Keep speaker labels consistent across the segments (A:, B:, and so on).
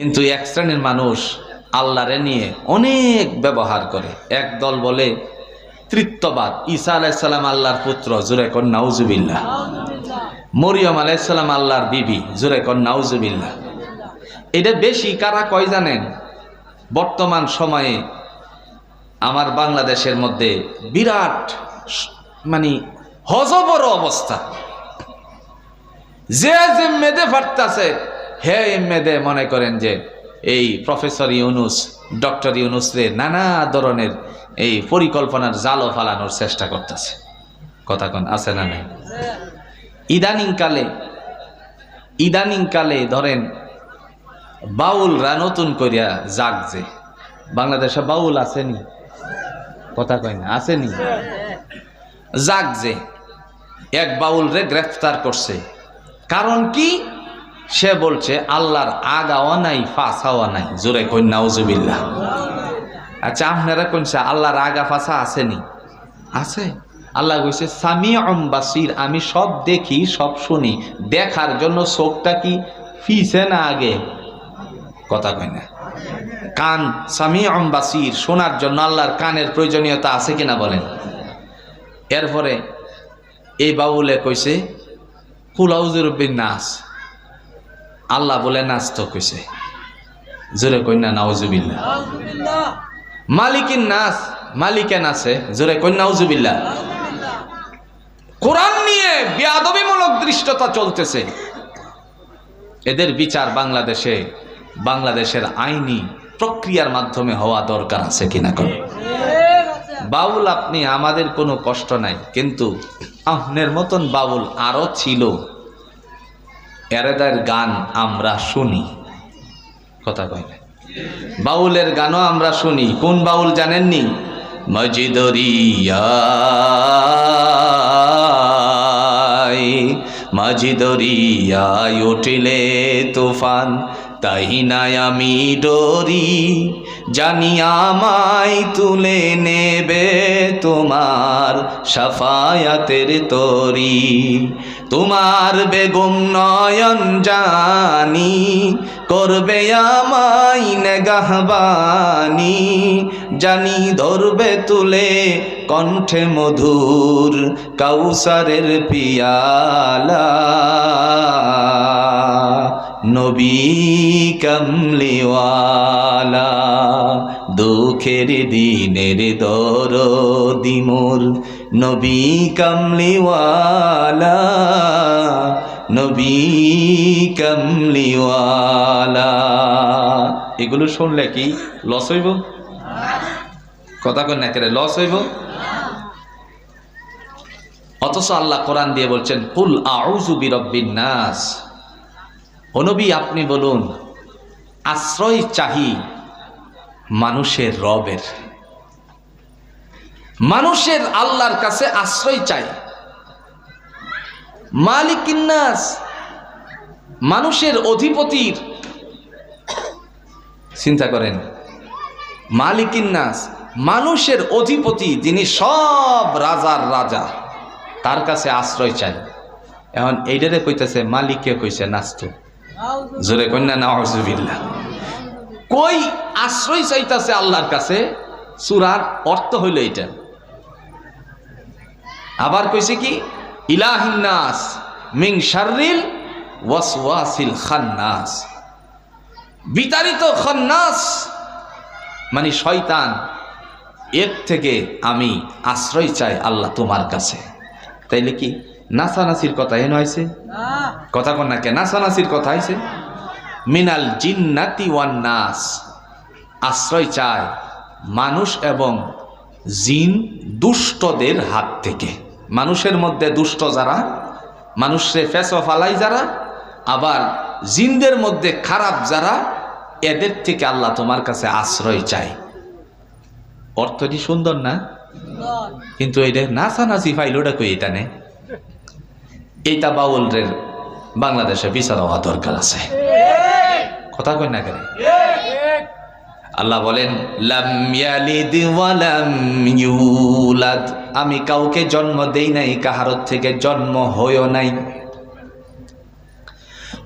A: কিন্তু এক শ্রেণির মানুষ আল্লাহরে নিয়ে অনেক ব্যবহার করে। এক দল বলে, তৃত্ববাদ। ঈসা আলাইসাল্লাম আল্লাহর পুত্র জুরে কন নাউজুবিল্লাহ। মরিয়ম আলাইসাল্লাম আল্লাহর বিবি জুরে কন নাউজুবিল্লাহ। এটা বেশি কারা কয় জানেন? বর্তমান সময়ে আমার বাংলাদেশের মধ্যে বিরাট মানে হজবর অবস্থা। যে যে মেদে ফাটতাছে হে মেদে মনে করেন যে এই প্রফেসর ইউনুস, ডক্টর ইউনুস রে নানা ধরনের এই পরিকল্পনার জালও ফালানোর চেষ্টা করতেছে। কথা কোন, আছে না নাই? ইদানিং কালে ইদানিং কালে ধরেন বাউলরা নতুন করিয়া জাগছে বাংলাদেশে বাউল আসেনি? কথা কয় না, আসেনি? জাগছে এক বাউল রে গ্রেফতার করছে। কারণ কি? সে বলছে, আল্লাহর আগাও নাই, ফাঁসাও নাই। জোরে কই নাউজুবিল্লাহ। আচ্ছা আপনারা কোনছে আল্লাহর আগা ফাঁসা আসেনি আছে। আল্লাহ কইছে সামি বাসির, আমি সব দেখি, সব শুনি। দেখার জন্য চোখটা কি ফিসে না আগে? কথা কয় না। কান সামি বাসির, শোনার জন্য আল্লাহর কানের প্রয়োজনীয়তা আছে কিনা বলেন? এরপরে এই বাউলে কইছে কুলাউজুরব্বিন নাস। আল্লাহ বলে নাচ তো কইছে। জোরে কন্যা নাউজুবিল্লা মালিকিন নাস মালিকে নাচে জোরে কন্যা নাউজুবিল্লা কোরআন নিয়ে বেয়াদবিমূলক দৃষ্টতা চলতেছে। এদের বিচার বাংলাদেশে বাংলাদেশের আইনি প্রক্রিয়ার মাধ্যমে হওয়া দরকার আছে কিনা কোন? বাউল আপনি আমাদের কোনো কষ্ট নাই। কিন্তু আপনার মতন বাউল আরও ছিল। এরেদার গান আমরা শুনি। কথা কয় না। বাউলের গানও আমরা শুনি। কোন বাউল জানেননি? মজিদরিয়ায় মজিদরিয়ায় উঠিলে তুফান, তাই নাই আমি ডরি। জানি আমায় তুলে নেবে তোমার সাফায়াতের তরি। তোমার বেগম নয়ন জানি, করবে আমায় নেগাহবানি। জানি ধরবে তুলে কণ্ঠে মধুর কাউসারের পিয়ালা। নবী কমলিওয়ালা, দুঃখের দিনের দর দিমোর নবী কমলিওয়ালা নবী কমলিওয়ালা। এগুলো শুনলে কি লস হইব? কথা কন না লস হইব? অথচ আল্লাহ কোরআন দিয়ে বলছেন, কুল আউজু বিরব্বিন নাস। অনবী আপনি বলুন, আশ্রয় চাহি মানুষের রবের। মানুষের আল্লাহর কাছে আশ্রয় চাই। মালিকিন্নাস মানুষের অধিপতির। চিন্তা করেন মালিকিন্নাস মানুষের অধিপতি যিনি সব রাজার রাজা, তার কাছে আশ্রয় চাই। এখন এইটারে কইতেছে, মালিককে কইছে নাস্তু জোরে কন্যা না হজুবিল্লা কই আশ্রয় চাইতাছে আল্লাহর কাছে? সুরার অর্থ হইল এটা আবার কইছে কি? ইলাহিন্নাস মিং শাররিল ওয়াসওয়াসিল খান্নাস। বিতাড়িত খান্নাস মানে শয়তান, এর থেকে আমি আশ্রয় চাই আল্লাহ তোমার কাছে। তাইলে কি? নাসানাসির কথা এন হয়েছে কথা কন না কে? নাসানাসির কথা হয়েছে মিনাল জিন্নাতি ওয়ান নাস। আশ্রয় চায় মানুষ এবং জিন দুষ্টদের হাত থেকে। মানুষের মধ্যে দুষ্ট যারা মানুষে ফেস ফালাই যারা আবার জিনদের মধ্যে খারাপ যারা এদের থেকে আল্লাহ তোমার কাছে আশ্রয় চায়। অর্থটি সুন্দর না? কিন্তু এটা নাচানাচি ফাইলোটা কই এটা নে? এইটা বাউলরের বাংলাদেশে বিচার হওয়া দরকার আছে। কথা কই না কেন? আল্লাহ বলেন আমি কাউকে জন্ম দেই নাই কাহারত থেকে জন্ম হয়ও নাই।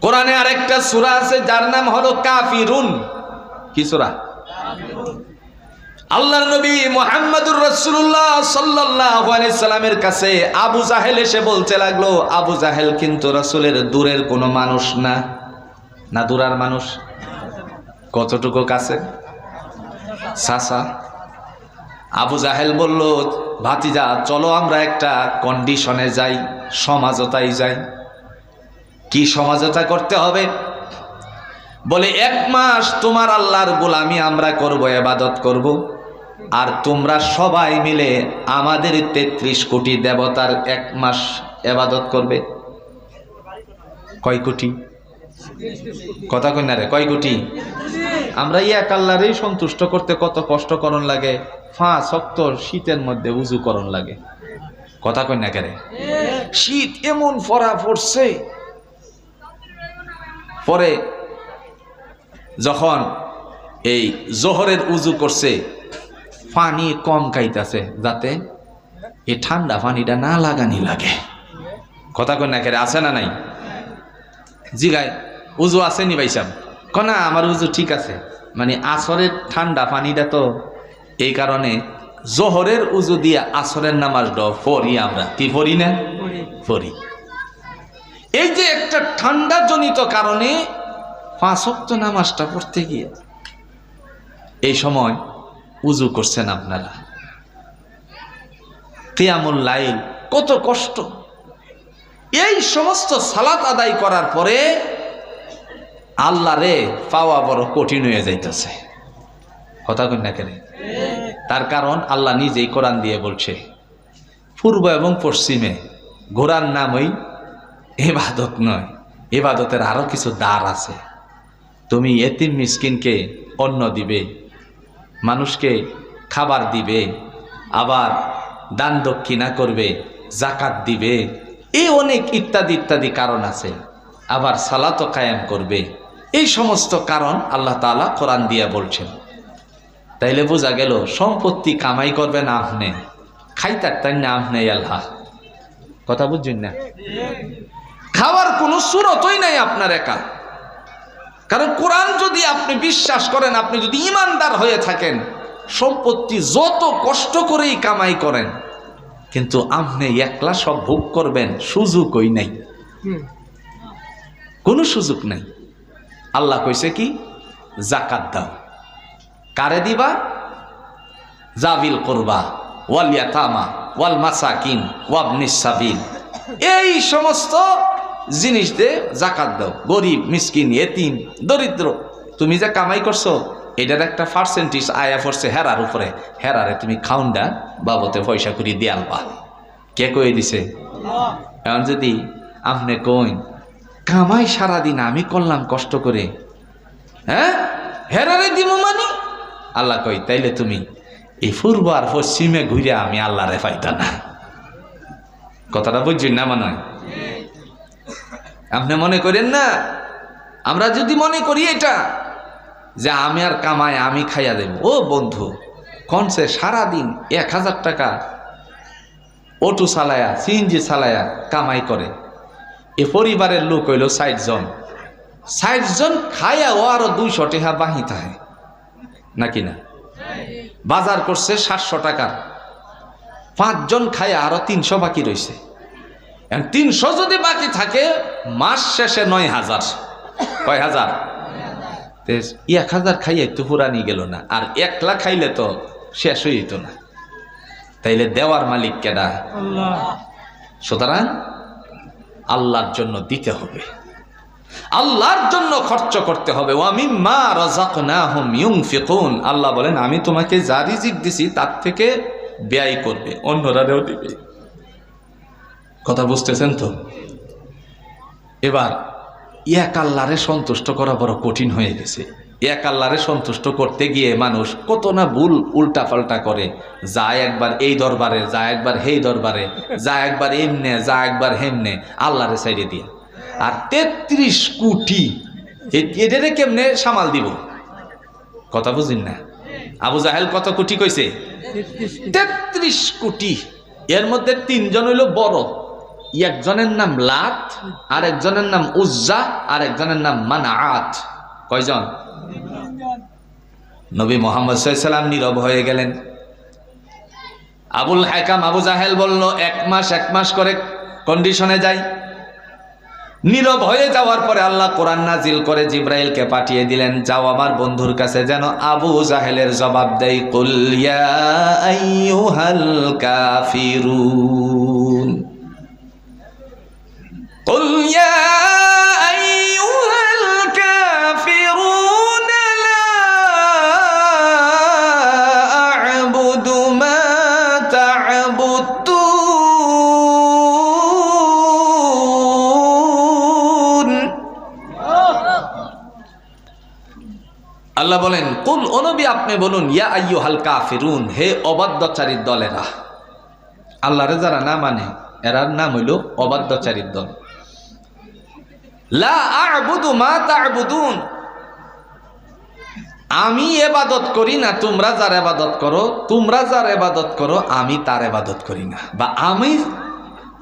A: কোরআনে আরেকটা সূরা আছে যার নাম হলো কাফিরুন। কি সূরা? আল্লাহর নবী মুহাম্মদুর আলাইহি সাল্লামের কাছে আবু জাহেল এসে বলতে লাগল, আবু জাহেল কিন্তু রাসূলের দূরের কোনো মানুষ না। না দূরার মানুষ? কতটুকু কাছে? সাসা আবু জাহেল বলল, ভাতিজা, চলো আমরা একটা কন্ডিশনে যাই সমাজতায় যাই। কি সমাজতা করতে হবে? বলে, এক মাস তোমার আল্লাহর গোলামি আমরা করব, এবাদত করব। আর তোমরা সবাই মিলে আমাদের তেত্রিশ কোটি দেবতার এক মাস এবাদত করবে। কয় কোটি? কথা না রে, কয় কোটি? আমরা এক আল্লাহরেই সন্তুষ্ট করতে কত কষ্ট করণ লাগে ফা শক্ত, শীতের মধ্যে উজু করণ লাগে। কথা না কেরে? শীত এমন ফরা পড়ছে। পরে যখন এই জোহরের উজু করছে পানি কম খাইতেছে যাতে এই ঠান্ডা পানিটা না লাগানি লাগে। কথা না কেরে আছে না নাই? জিগায় উজু আছে নি ভাইসাব কনা আমার উজু ঠিক আছে। মানে আসরের ঠান্ডা পানিটা তো এই কারণে জোহরের উজু দিয়ে আসরের নামাজ ড পড়ি আমরা। কি পড়ি না? পড়ি। এই যে একটা ঠান্ডা জনিত কারণে পাঁচক্ত নামাজটা পড়তে গিয়ে এই সময় উজু করছেন আপনারা। কিয়ামুল লাইল, কত কষ্ট। এই সমস্ত সালাত আদায় করার পরে আল্লাহ রে পাওয়া বড় কঠিন হয়ে যাইতেছে। কথা কন্যা কেন? তার কারণ আল্লাহ নিজেই কোরআন দিয়ে বলছে, পূর্ব এবং পশ্চিমে ঘোড়ার নামই এবাদত নয় এবাদতের আরও কিছু দ্বার আছে। তুমি এতিম মিসকিনকে অন্ন দিবে মানুষকে খাবার দিবে, আবার দান দক্ষিণা করবে, জাকাত দিবে এই অনেক ইত্যাদি ইত্যাদি কারণ আছে। আবার সালাতো কায়েম করবে। এই সমস্ত কারণ আল্লাহ তাআলা কোরআন দিয়া বলছেন। তাইলে বোঝা গেল, সম্পত্তি কামাই করবেন আপনি, খাইতার তাই না আপনি আল্লাহ? কথা বুঝছেন না? খাওয়ার কোনো সুরতই নাই আপনার একা। কারণ কোরআন যদি আপনি বিশ্বাস করেন আপনি যদি ইমানদার হয়ে থাকেন সম্পত্তি যত কষ্ট করেই কামাই করেন কিন্তু আপনি একলা সব ভোগ করবেন সুযোগই নাই। কোনো সুযোগ নাই। আল্লাহ কইছে কি? জাকাত দাও। কারে দিবা? জাবিল করবা ওয়াল ইয়াতামা ওয়াল মাসাকিন ওয়াবনিস সাবিল। এই সমস্ত জিনিস দে জাকাত দাও। গরিব, মিসকিন, এতিম, দরিদ্র। তুমি যে কামাই করছ, এটার একটা পার্সেন্টেজ আয়া পড়ছে হেরার উপরে। হেরারে তুমি খাউন্ডা বাবতে পয়সা করি দিয়ালবা কে কয়ে দিছে? এখন যদি আপনি কইন, কামাই সারাদিন আমি করলাম কষ্ট করে হ্যাঁ? হেরারে দিব মানি? আল্লাহ কই তাইলে তুমি এই পূর্ব আর পশ্চিমে ঘুরে আমি আল্লাহরে পাইতা না। কথাটা বুঝছেন না মনে আপনি মনে করেন না? আমরা যদি মনে করি এটা, যে আমি আর কামায় আমি খাইয়া দেব। ও বন্ধু কনসে সারাদিন এক হাজার টাকা অটো চালায়া সিএনজি চালায়া কামাই করে? এ পরিবারের লোক হইল ষাট জন। ষাট জন খায়াও আরও দুইশো টাকা বাহি থাকে। নাকি না? বাজার করছে সাতশো টাকার। পাঁচজন খায়া আরও তিনশো বাকি রয়েছে তিনশো যদি বাকি থাকে, মাস শেষে নয় হাজার। কয় হাজার? এক হাজার খাইয়ে তো পুরানি গেল না, আর একলা খাইলে তো শেষ হয়ে যেত না। তাইলে দেওয়ার মালিক কেডা? সুতরাং আল্লাহর জন্য দিতে হবে। আল্লাহর জন্য খরচ করতে হবে। ওয়ামি মা রাজাকনাহুম ইউনফিকুন। আল্লাহ বলেন, আমি তোমাকে যা রিজিক দিছি, তার থেকে ব্যয় করবে অন্যরাও দিবে। কথা বুঝতেছেন তো? এবার, এক আল্লাহরে সন্তুষ্ট করা বড় কঠিন হয়ে গেছে। এক আল্লাহরে সন্তুষ্ট করতে গিয়ে মানুষ কত না ভুল উল্টা পাল্টা করে। যা একবার এই দরবারে, যা একবার হেই দরবারে, যা একবার এমনে, যা একবার হেমনে, আল্লাহরে সাইডে দিয়ে। আর তেত্রিশ কোটি এটারে কেমনে সামাল দিব? কথা বুঝিন না? আবু জাহেল কত কোটি কইছে? তেত্রিশ কোটি। এর মধ্যে তিনজন হইল বড়। একজনের নাম লাত আর একজনের নাম উজ্জা আর একজনের নাম মানাআত। কয়জন? নবী মোহাম্মদ সাল্লাম নীরব হয়ে গেলেন। আবুল হাকাম আবু জাহেল বলল, এক মাস এক মাস করে কন্ডিশনে যাই। নীরব হয়ে যাওয়ার পরে আল্লাহ কোরআন নাজিল করে জিব্রাইলকে পাঠিয়ে দিলেন, যাও আমার বন্ধুর কাছে যেন আবু জাহেলের জবাব দেয় কুল আইয়ুহাল কাফিরুন। قل يا أيها الكافرون لا أعبد ما تعبدون আল্লাহ বলেন কুল অনবী আপনি বলুন ইয়া আইয়ু হাল কাফিরুন হে অবাধ্যচারীর দলেরা আল্লাহরে যারা না মানে এরার নাম হইল অবাধ্যচারীর দল লা আ'বুদু মা তা'বুদুন। আমি এবাদত করি না তোমরা যার এবাদত করো তোমরা যার এবাদত করো আমি তার এবাদত করি না। বা আমি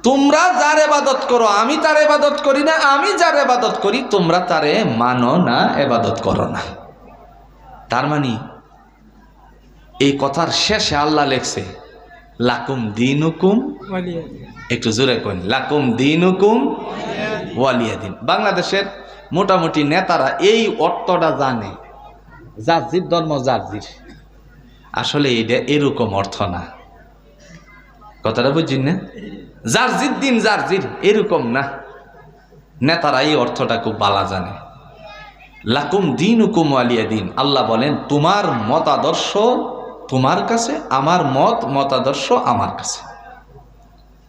A: তোমরা যার এবাদত করো আমি তার এবাদত করি না আমি যার এবাদত করি তোমরা তারে মানো না এবাদত করো না। তার মানে এই কথার শেষে আল্লাহ লেখছে লাকুম দিনুকুম একটু জোরে কইন লাকুম দিনুকুম ওয়ালিয়াদিন বাংলাদেশের মোটামুটি নেতারা এই অর্থটা জানে। জার্জির ধর্ম জার্জির আসলে এটা এরকম অর্থ না। কথাটা বুঝছেন না? জার্জির দিন জার্জির এরকম না। নেতারা এই অর্থটা খুব বালা জানে। লাকুম দিন হুকুম আলিয়া দিন। আল্লাহ বলেন, তোমার মতাদর্শ তোমার কাছে, আমার মত মতাদর্শ আমার কাছে।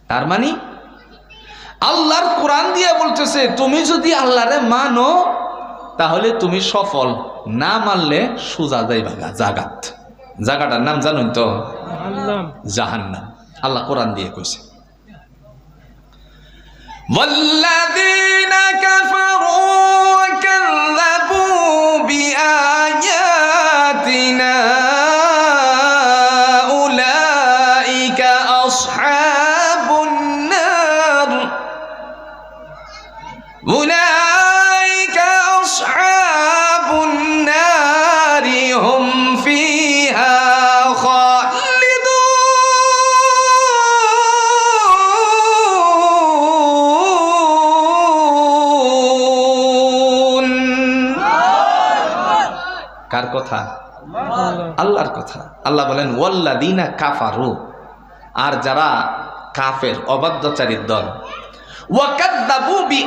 A: তার মানে আল্লাহর কোরআন দিয়ে বলতেছে তুমি যদি আল্লাহরে মানো তাহলে তুমি সফল না মানলে সোজা যাইবাগা জাগাত জাগাটার নাম জানুন তো জাহান্নাম আল্লাহ কোরআন দিয়ে কইছে والذين كفروا وكذبوا بآياتنا কার কথা? আল্লাহর। কথা। আল্লাহ বলেন ওয়াল্লাদিনা কাফারু আর যারা কাফের অবাধ্যচারীর দল।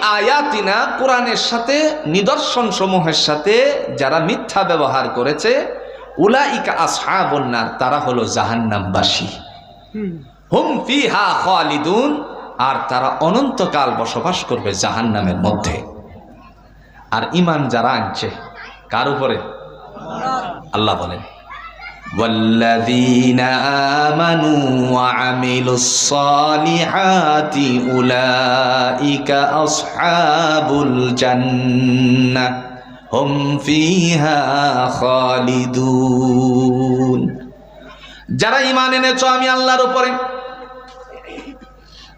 A: আয়াতিনা কোরআনের সাথে নিদর্শন সমূহের সাথে যারা মিথ্যা ব্যবহার করেছে উলাইকা আসহাবুন্নার তারা হলো জাহান্নামবাসী। হুম। ফিহা খালিদুন আর তারা অনন্তকাল বসবাস করবে জাহান্নামের মধ্যে। আর ইমান যারা আনছে কার উপরে? আল্লাহ বলেন والذين آمنوا وعملوا الصالحات أولئك أصحاب الجنة هم فيها خالدون যারা ইমান এনেছ আমি আল্লাহর উপরে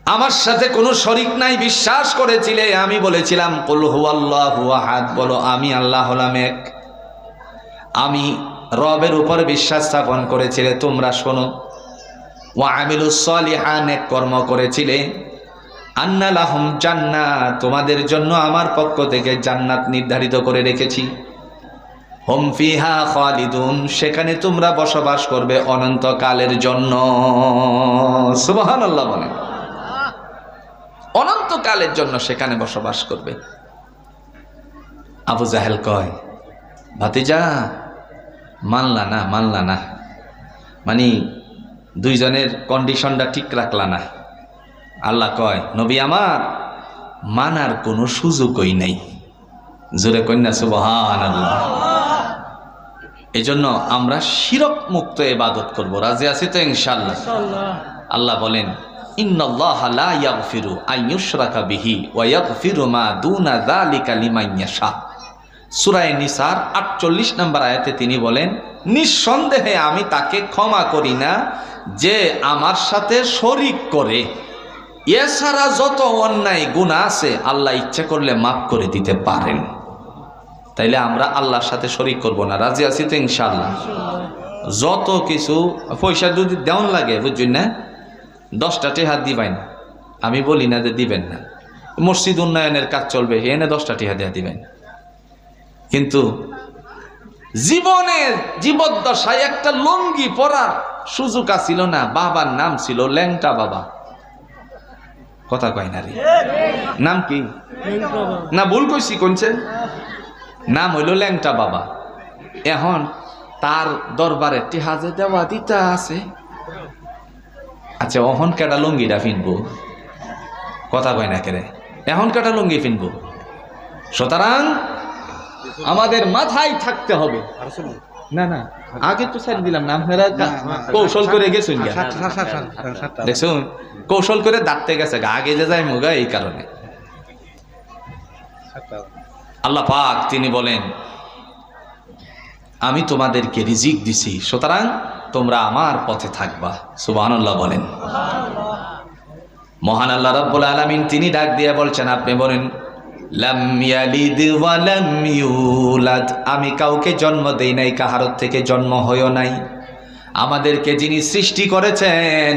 A: আমার সাথে কোনো শরিক নাই বিশ্বাস করেছিলে আমি বলেছিলাম কুল হুয়াল্লাহু আহাদ বলো আমি আল্লাহ হলাম এক আমি রবের উপর বিশ্বাস স্থাপন করেছিলে, তোমরা শোনো। ও আমিলুসলিহান এক কর্ম করেছিলে। আন্নালাহম জান্না তোমাদের জন্য আমার পক্ষ থেকে জান্নাত নির্ধারিত করে রেখেছি। হোম ফিহা খালিদুন, সেখানে তোমরা বসবাস করবে অনন্তকালের জন্য। সুবহান আল্লাহ বলে অনন্তকালের জন্য সেখানে বসবাস করবে। আবু জাহেল কয় ভাতিজা মানলা না মানলা না। মানে দুইজনের কন্ডিশনটা ঠিক রাখলা না। আল্লাহ কয় নবী আমার মানার কোনো সুযোগই নাই। জোরে কন্যা সুবহান আল্লাহ এই জন্য আমরা শিরক মুক্ত এবাদত করব। রাজি আছি তো ইনশাল্লাহ আল্লাহ বলেন ইয়াগফিরু আন ইউশরাকা বিহি ওয়া ইয়াগফিরু মা দুনা যালিকা লিমান ইয়াশা। সুরায় নিসার আটচল্লিশ নম্বর আয়াতে তিনি বলেন, নিঃসন্দেহে আমি তাকে ক্ষমা করি না যে আমার সাথে শরিক করে। এছাড়া যত অন্যায় গুণা আছে, আল্লাহ ইচ্ছা করলে মাফ করে দিতে পারেন। তাইলে আমরা আল্লাহর সাথে শরিক করব না, রাজি আছি তো ইনশাল্লাহ যত কিছু পয়সা যদি দেওয়ান লাগে, বুঝছেন না? দশটা টেহাত দিবেন। আমি বলি না যে দিবেন না। মসজিদ উন্নয়নের কাজ চলবে, এনে দশটা টেহা দেওয়া দিবেন। কিন্তু জীবনের জীবদ্দশায় একটা লঙ্গি পরার সুযোগ ছিল না, বাবার নাম ছিল ল্যাংটা বাবা। কথা কয় না রে। নাম কি? না, ভুল কইছি কোনছে নাম হইল ল্যাংটা বাবা। এখন তার দরবারে টেহাজে দেওয়া দিতা আছে। আচ্ছা অহন কেডা লুঙ্গিটা ফিনবো? কথা কয় না কেরে এখন কেটা লুঙ্গি ফিনবো? সুতরাং আমাদের মাথায় থাকতে হবে। না না আগে তো স্যার দিলাম না আপনারা কৌশল করে গেছেন গা। দেখছুন কৌশল করে দাঁড়তে গেছে আগে যে যায় মুগা এই কারণে। আল্লাহ পাক তিনি বলেন আমি তোমাদেরকে রিজিক দিছি সুতরাং তোমরা আমার পথে থাকবা। সুবহানাল্লাহ বলেন। মহান আল্লাহ রাব্বুল আলামিন তিনি ডাক দিয়ে বলছেন আপনি বলেন আমি কাউকে জন্ম দেই নাই, কাহারত থেকে জন্ম হয়ও নাই। আমাদেরকে যিনি সৃষ্টি করেছেন,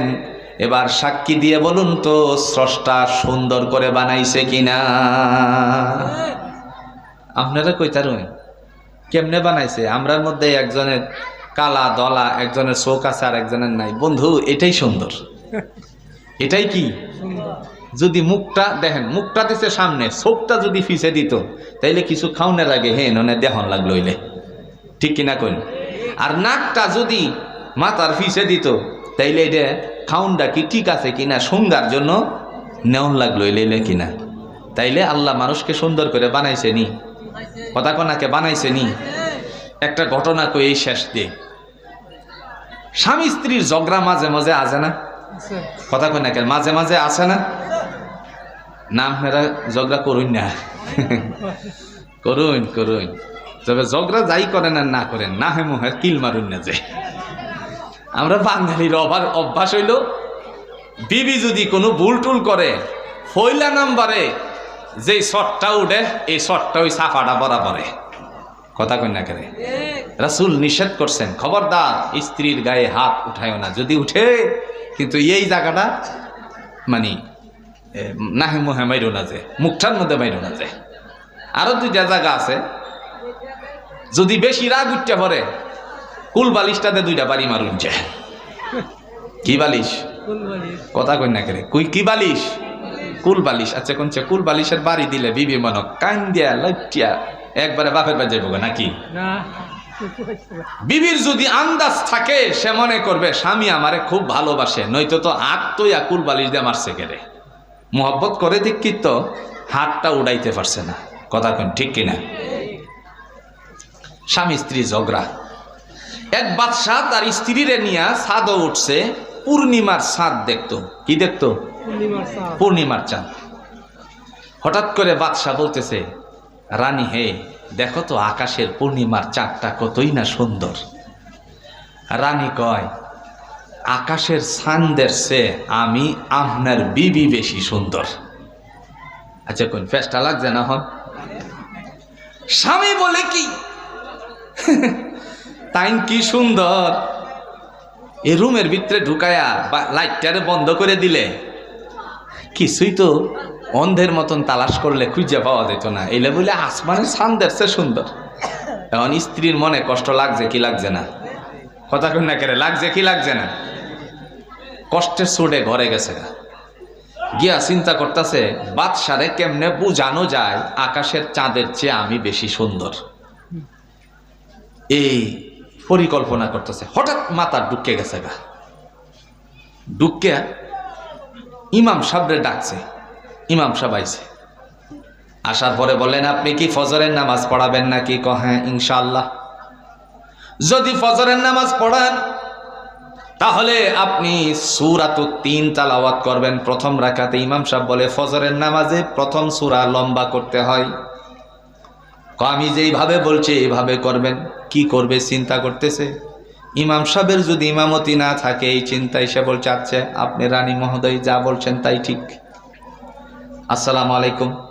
A: এবার সাক্ষী দিয়ে বলুন তো, স্রষ্টা সুন্দর করে বানাইছে কিনা? আপনারা কইতারুন কেমনে বানাইছে? আমরার মধ্যে একজনের কালা দলা, একজনের চোখ আছে আর একজনের নাই। বন্ধু, এটাই সুন্দর। এটাই কি? যদি মুখটা দেখেন মুখটা দিছে সামনে চোখটা যদি ফিসে দিত তাইলে কিছু খাওনের লাগে হে ননে দেহন লাগল হইলে। ঠিক কিনা কইন? আর নাকটা যদি মাথার ফিসে দিত তাইলে এটা খাউনটা কি ঠিক আছে কিনা সুন্দর জন্য নেওন লাগল হইলে কিনা? তাইলে আল্লাহ মানুষকে সুন্দর করে বানাইছে নি। কথা কনাকে বানাইছে নি। একটা ঘটনা কই এই শেষ দিয়ে। স্বামী স্ত্রীর ঝগড়া মাঝে মাঝে আসে না? কথা কই না মাঝে মাঝে আসে না? না আপনারা ঝগড়া করুন না। করুন করুন তবে ঝগড়া যাই করেন আর না করেন না হয় মোহের কিল মারুন না যে। আমরা বাঙালির অভার অভ্যাস হইল, বিবি যদি কোনো ভুল টুল করে, ফইলা নাম্বারে যে শটটা উঠে এই শটটা ওই সাফাটা বরাবরে কথা কই না কেন? রাসুল নিষেধ করছেন, খবরদার, স্ত্রীর গায়ে হাত উঠায়ও না। যদি উঠে, কিন্তু এই জায়গাটা মানে নাহে মুহে মাইরো না যে মুখটার মধ্যে মাইরো না যে আরও দুইটা জায়গা আছে। যদি বেশি রাগ উঠতে পরে কুল বালিশটাতে দুইটা বাড়ি মারুন যে। কি বালিশ? কথা কই না করে। কুই কি বালিশ? কুল বালিশ। আচ্ছা কোনছে কুল বালিশের বাড়ি দিলে বিবি মনক কান দিয়া লজ্জা একবারে বাপের বাজে যাব নাকি? বিবির যদি আন্দাজ থাকে সে মনে করবে স্বামী আমারে খুব ভালোবাসে নয়তো তো হাত তো কুল বালিশ দিয়ে মারছে কেড়ে মোহব্বত করে দিক তো হাতটা উড়াইতে পারছে না। কথা কোন ঠিক কিনা? স্বামী স্ত্রী ঝগড়া। এক বাদশাহ তার স্ত্রীরে নিয়ে ছাদও উঠছে পূর্ণিমার ছাদ দেখতো। কি দেখতো? পূর্ণিমার চাঁদ হঠাৎ করে বাদশাহ বলতেছে রানী হে দেখো তো আকাশের পূর্ণিমার চাঁদটা কতই না সুন্দর। রানী কয় আকাশের ছান্দের সে আমি আপনার বিবি বেশি সুন্দর। আচ্ছা কোন ফেসটা লাগছে না হন স্বামী বলে কি? তাই কি সুন্দর। এ রুমের ভিতরে ঢুকায়া বা লাইটটারে বন্ধ করে দিলে। কিছুই তো অন্ধের মতন তালাশ করলে খুঁজে পাওয়া যেত না। এলে বলে আসমানের সান্দের সে সুন্দর। এখন স্ত্রীর মনে কষ্ট লাগছে কি লাগছে না? কথা না কেরে, লাগছে কি লাগছে না? কষ্টের সুডে ঘরে গেছে। গিয়া চিন্তা করতেছে, বাদশারে কেমনে বুঝানো যায় আকাশের চাঁদের চেয়ে আমি বেশি সুন্দর। এই পরিকল্পনা করতেছে, হঠাৎ মাথা ঢুকে গেছে গা। ঢুকে ইমাম সাহেবরে ডাকছে, ইমাম সাহেব আইছে। আসার পরে বলেন আপনি কি ফজরের নামাজ পড়াবেন নাকি? ক হ্যাঁ ইনশাআল্লাহ। যদি ফজরের নামাজ পড়ান তাহলে আপনি সুরাত তিন তালাওয়াত করবেন। প্রথম রাখাতে ইমাম সাহেব বলে, ফজরের নামাজে প্রথম সুরা লম্বা করতে হয়। আমি যেইভাবে বলছি এইভাবে করবেন। কি করবে, চিন্তা করতেছে? ইমাম সাহেবের যদি ইমামতি না থাকে, এই চিন্তায় সে বলছে আচ্ছা আপনি রানী মহোদয় যা বলছেন তাই ঠিক। আসসালামু আলাইকুম।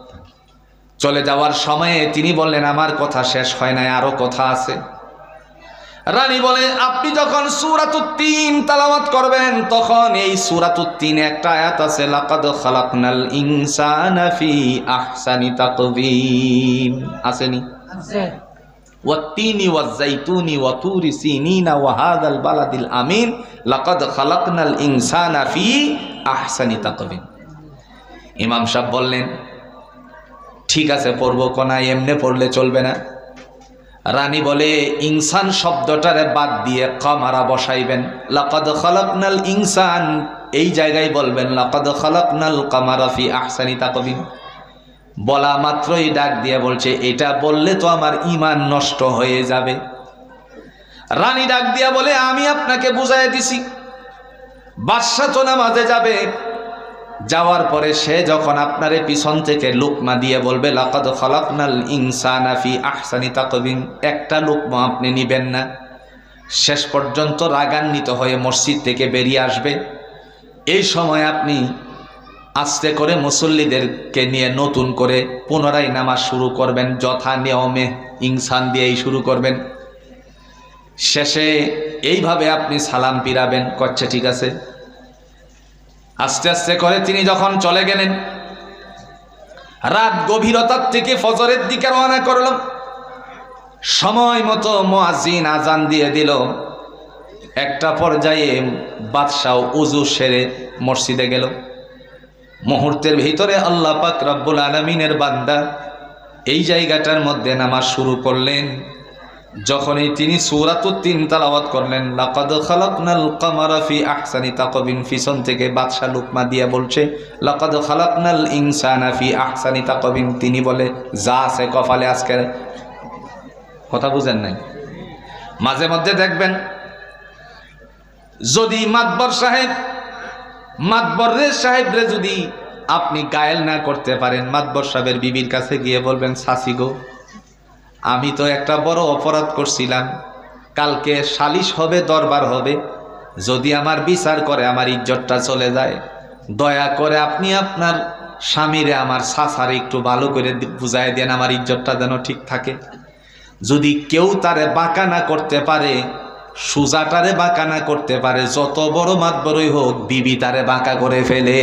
A: চলে যাওয়ার সময়ে তিনি বললেন, আমার কথা শেষ হয় নাই আরও কথা আছে। রানী বলে আপনি যখন সুরাতুত্তিন তালাওয়াত করবেন তখন এই সুরাতুত্তিন একটা আয়াত আছে লাকাদ খালাকনাল ইনসানা ফি আহসানি তাকবীম। আসেনি? আছে। ওয়াত্তিনি ওয়াজাইতুনি ওয়াতুরি সিনিনা ওয়া হাদাল বালাদিল আমিন লাকাদ খালাকনাল ইনসানা ফি আহসানি তাকবীম। ইমাম সাহেব বললেন ঠিক আছে পড়ব কোনা এমনে পড়লে চলবে না। রানী বলে, ইনসান শব্দটারে বাদ দিয়ে কমারা বসাইবেন। লাকাদ খালাকনাল ইনসান। এই জায়গায় বলবেন, লাকাদ খালাকনাল কামারা ফি আহসানি তাকবিম বলা মাত্রই ডাক দিয়ে বলছে, এটা বললে তো আমার ইমান নষ্ট হয়ে যাবে। রানী ডাক দিয়া বলে, আমি আপনাকে বুঝাই দিছি। বাদশা তো নামাজে যাবে। যাওয়ার পরে সে যখন আপনারে পিছন থেকে লুকমা দিয়ে বলবে, লাকাদ খালাকনাল ইনসানা ফি আহসানি তাকবিম একটা লুকমা আপনি নিবেন না। শেষ পর্যন্ত রাগান্বিত হয়ে মসজিদ থেকে বেরিয়ে আসবে। এই সময় আপনি আস্তে করে মুসল্লিদেরকে নিয়ে নতুন করে পুনরায় নামাজ শুরু করবেন, যথা নিয়মে ইনসান দিয়েই শুরু করবেন। শেষে এইভাবে আপনি সালাম পিরাবেন করছে ঠিক আছে? আস্তে আস্তে করে তিনি যখন চলে গেলেন, রাত গভীরতার থেকে ফজরের দিকে রওনা করলাম সময় মতো মোয়াজিন আজান দিয়ে দিল। একটা পর্যায়ে বাদশাহ উজু সেরে মসজিদে গেল। মুহূর্তের ভিতরে আল্লাহ পাক রব্বুল আলমিনের বান্দা এই জায়গাটার মধ্যে নামাজ শুরু করলেন। যখনই তিনি সূরাতুত্তিন তালাওয়াত করলেন, লাকাদ খালাকনাল কামারা ফি আহসানি তাকবিন ফিসন থেকে বাদশা লুকমা দিয়া বলছে, লাকাদ খালাকনাল ইনসানা ফি আহসানি তাকবিন তিনি বলে, যা আছে কপালে আজকের কথা বুঝেন নাই? মাঝে মধ্যে দেখবেন, যদি মাতবর সাহেব মাতবরের সাহেবরে যদি আপনি গায়েল না করতে পারেন, মাতবর সাহেবের বিবির কাছে গিয়ে বলবেন, সাসি গো আমি তো একটা বড় অপরাধ করছিলাম। কালকে সালিশ হবে দরবার হবে। যদি আমার বিচার করে আমার ইজ্জতটা চলে যায়। দয়া করে আপনি আপনার স্বামীরে আমার সাসারে একটু ভালো করে বুঝাই দেন আমার ইজ্জতটা যেন ঠিক থাকে। যদি কেউ তারে বাঁকা না করতে পারে সুজাটারে বাঁকা না করতে পারে যত বড় মাত বড়ই হোক বিবি তারে বাঁকা করে ফেলে।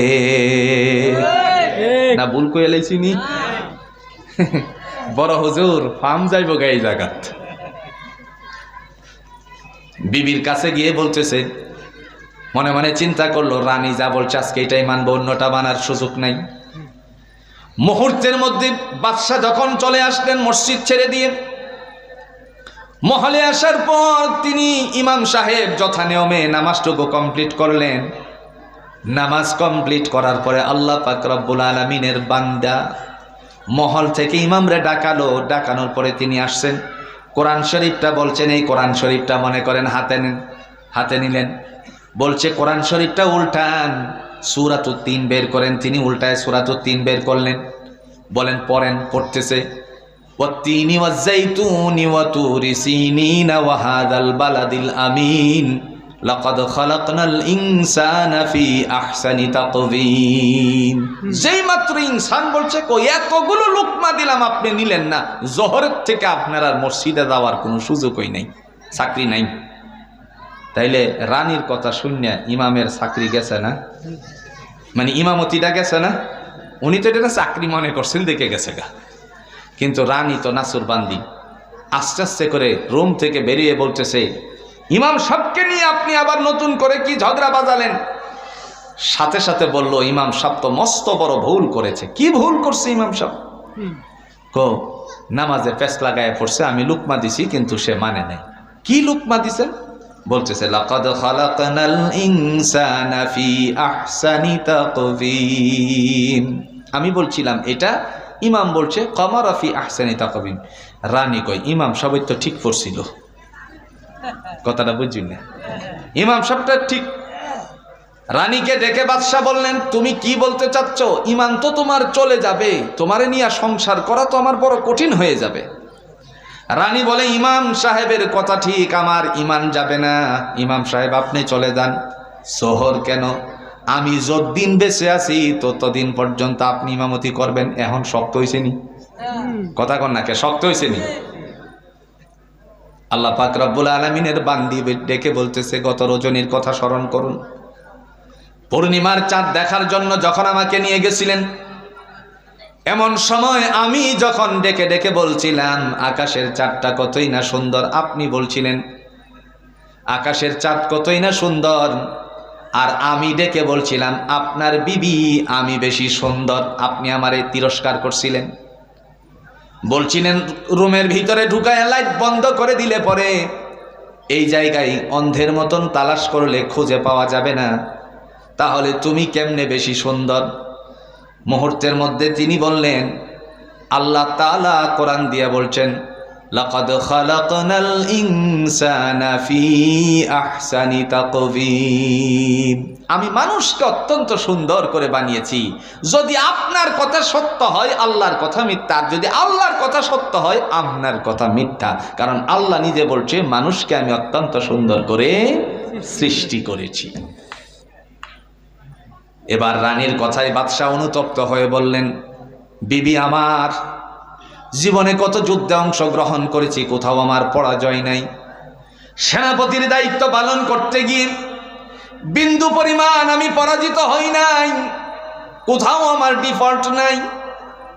A: না ভুল করে এলাইছিনি বড় হুজুর, ফার্ম যাইব গে এই জায়গাত। বিবির কাছে গিয়ে বলতেছে, মনে মনে চিন্তা করল, রানী যা বলছে আজকে এটাই মানবো, অন্যটা মানার সুযোগ নাই। মুহূর্তের মধ্যে বাদশাহ যখন চলে আসলেন মসজিদ ছেড়ে দিয়ে, মহলে আসার পর তিনি ইমাম সাহেব যথা নিয়মে নামাজটুকু কমপ্লিট করলেন। নামাজ কমপ্লিট করার পরে আল্লাহ পাক রব্বুল আলমিনের বান্দা মহল থেকে ইমামরে ডাকালো ডাকানোর পরে তিনি আসছেন কোরআন শরীফটা বলছেন এই কোরআন শরীফটা মনে করেন হাতে নেন হাতে নিলেন বলছে কোরআন শরীফটা উল্টান সুরাতু তিন বের করেন তিনি উল্টায় সুরাতু তিন বের করলেন বলেন পড়েন পড়তেছে والتين والزيتون وطور سينين وهذا البلد الأمين লাকাদ খালাকনাল ইনসানা ফি আহসানি তাকবীম যেই মাত্র ইনসান বলছে কই এতগুলো লুকমা দিলাম আপনি নিলেন না। জোহরের থেকে আপনার আর মসজিদে যাওয়ার কোনো সুযোগই নাই চাকরি নাই। তাইলে রানীর কথা শুনে ইমামের চাকরি গেছে না? মানে ইমামতিটা গেছে না? উনি তো এটা চাকরি মনে করছেন দেখে গেছে গা। কিন্তু রানী তো নাসুর বান্দি আস্তে আস্তে করে রুম থেকে বেরিয়ে বলতেছে ইমাম সবকে নিয়ে আপনি আবার নতুন করে কি ঝগড়া বাজালেন? সাথে সাথে বলল ইমাম সাহ তো মস্ত বড় ভুল করেছে। কি ভুল করছে ইমাম সাহ কো নামাজে পেস লাগায় পড়ছে আমি লুকমা দিছি কিন্তু সে মানে নাই। কি লুকমা দিছে? বলতেছে লাকাদ খালাকনাল ইনসানা ফি আহসানি তাকবীম। আমি বলছিলাম এটা ইমাম বলছে কমারফি আহসানি তাকবিন রানী কয় ইমাম সবাই তো ঠিক পড়ছিল। কথাটা বুঝছি না। ইমাম সাহেবটা ঠিক। রানীকে ডেকে বাদশাহ বললেন তুমি কি বলতে চাচ্ছ? ইমান তো তোমার চলে যাবে। তোমারে নিয়ে সংসার করা তো আমার বড় কঠিন হয়ে যাবে। রানী বলে ইমাম সাহেবের কথা ঠিক আমার ইমান যাবে না। ইমাম সাহেব আপনি চলে যান। শহর কেন? আমি যতদিন বেঁচে আছি ততদিন পর্যন্ত আপনি ইমামতি করবেন। এখন শক্ত হয়েছে নি কথা কন নাকে শক্ত হয়েছে নি আল্লাহ পাক রব্বুল আলমিনের বান্দি ডেকে বলতেছে, গত রজনীর কথা স্মরণ করুন। পূর্ণিমার চাঁদ দেখার জন্য যখন আমাকে নিয়ে গেছিলেন, এমন সময় আমি যখন ডেকে ডেকে বলছিলাম, আকাশের চাঁদটা কতই না সুন্দর। আপনি বলছিলেন, আকাশের চাঁদ কতই না সুন্দর। আর আমি ডেকে বলছিলাম, আপনার বিবি আমি বেশি সুন্দর। আপনি আমারে তিরস্কার করছিলেন। বলছিলেন, রুমের ভিতরে ঢুকায় লাইট বন্ধ করে দিলে পরে। এই জায়গায় অন্ধের মতন তালাশ করলে খুঁজে পাওয়া যাবে না। তাহলে তুমি কেমনে বেশি সুন্দর? মুহূর্তের মধ্যে তিনি বললেন, আল্লাহ তালা কোরআন দিয়া বলছেন লাকাদ খালাকনাল ইনসানা ফি আহসানি তাকবীম আমি মানুষকে অত্যন্ত সুন্দর করে বানিয়েছি। যদি আপনার কথা সত্য হয়, আল্লাহর কথা মিথ্যা। যদি আল্লাহর কথা সত্য হয়, আপনার কথা মিথ্যা। কারণ আল্লাহ নিজে বলছে, মানুষকে আমি অত্যন্ত সুন্দর করে সৃষ্টি করেছি। এবার রানীর কথায় বাদশাহ অনুতপ্ত হয়ে বললেন, বিবি আমার জীবনে কত যুদ্ধে অংশগ্রহণ করেছি কোথাও আমার পরাজয় নাই। সেনাপতির দায়িত্ব পালন করতে গিয়ে বিন্দু পরিমাণ আমি পরাজিত হই নাই কোথাও আমার ডিফল্ট নাই।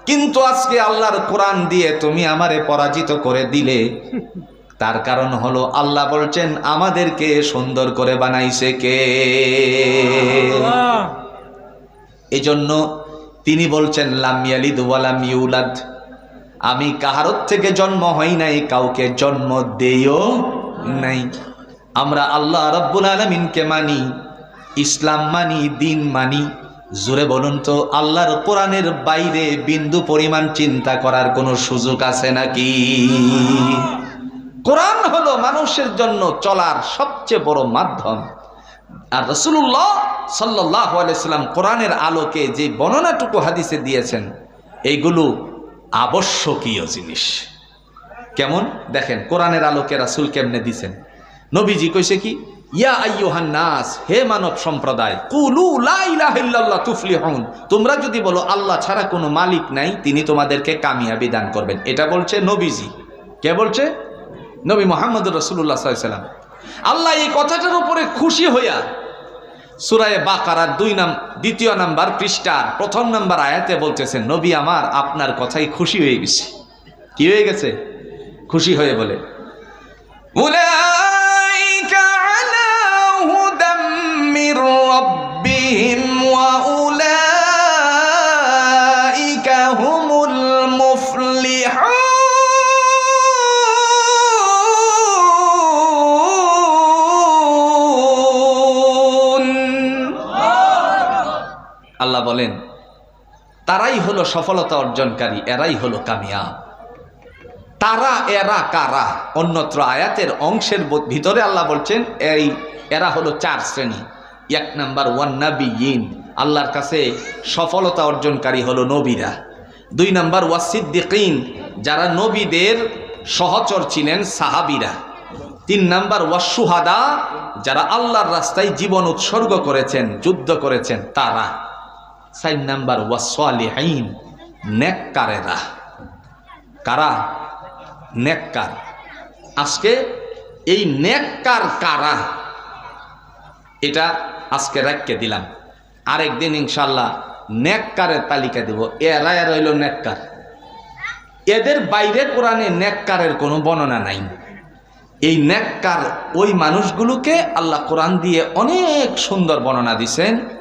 A: কিন্তু আজকে আল্লাহর কোরআন দিয়ে তুমি আমারে পরাজিত করে দিলে। তার কারণ হলো আল্লাহ বলছেন আমাদেরকে সুন্দর করে বানাইছে কে? এজন্য তিনি বলছেন লামিয়ালিদ ওয়ালাম ইউলাদ। আমি কাহারত থেকে জন্ম হই নাই, কাউকে জন্ম দেও নাই। আমরা আল্লাহ রব্বুল আলমিনকে মানি, ইসলাম মানি, দিন মানি। জোরে বলুন তো, আল্লাহর কোরআনের বাইরে বিন্দু পরিমাণ চিন্তা করার কোনো সুযোগ আছে নাকি? কোরআন হলো মানুষের জন্য চলার সবচেয়ে বড় মাধ্যম। আর রসুল্লাহ সাল্লাহ আলাইসাল্লাম কোরআনের আলোকে যে বর্ণনাটুকু হাদিসে দিয়েছেন এইগুলো আবশ্যকীয় জিনিস। কেমন? দেখেন, কোরআনের আলোকে রাসুল কেমনে দিছেন? নবীজি কইছে কি, ইয়া আইয়ুহান নাস, হে মানব সম্প্রদায়, কুলু লা ইলাহা ইল্লাল্লাহ তুফলিহুন। তোমরা যদি বলো, আল্লাহ ছাড়া কোনো মালিক নাই, তিনি তোমাদেরকে কামিয়াবি দান করবেন। এটা বলছে নবীজি। কে বলছে? নবী মোহাম্মদ রসুল্লাহ সাল্লাম আল্লাহ এই কথাটার উপরে খুশি হইয়া সুরায় বাকারার দুই নাম, দ্বিতীয় নাম্বার পৃষ্ঠার প্রথম নাম্বার আয়াতে বলতেছে নবী আমার, আপনার কথাই খুশি হয়ে গেছে। কি হয়ে গেছে? খুশি হয়ে বলে, উলাইকা আলা হুদাম রাব্বিহিম ওয়া তারাই হলো সফলতা অর্জনকারী, এরাই হলো কামিয়াব। তারা, এরা কারা? অন্যত্র আয়াতের অংশের ভিতরে আল্লাহ বলছেন, এই এরা হলো চার শ্রেণি। এক নাম্বার ওয়ান ইন আল্লাহর কাছে সফলতা অর্জনকারী হলো নবীরা। দুই নাম্বার, ওয়াসিদ্দিকিন। যারা নবীদের সহচর ছিলেন সাহাবিরা। তিন নাম্বার ওয়াসুহাদা যারা আল্লাহর রাস্তায় জীবন উৎসর্গ করেছেন, যুদ্ধ করেছেন, তারা। চার নাম্বার ওয়াসালিহাইন নেককারেরা। কারা? নেককার। আজকে এই নেককার কারা? এটা আজকে রাখকে দিলাম। আরেকদিন ইনশাল্লাহ নেককারের তালিকা দিব। এরা এরা হইল নেককার। এদের বাইরে কোরআনে নেককারের কোনো বর্ণনা নাই। এই নেককার ওই মানুষগুলোকে আল্লাহ কোরআন দিয়ে অনেক সুন্দর বর্ণনা দিছেন।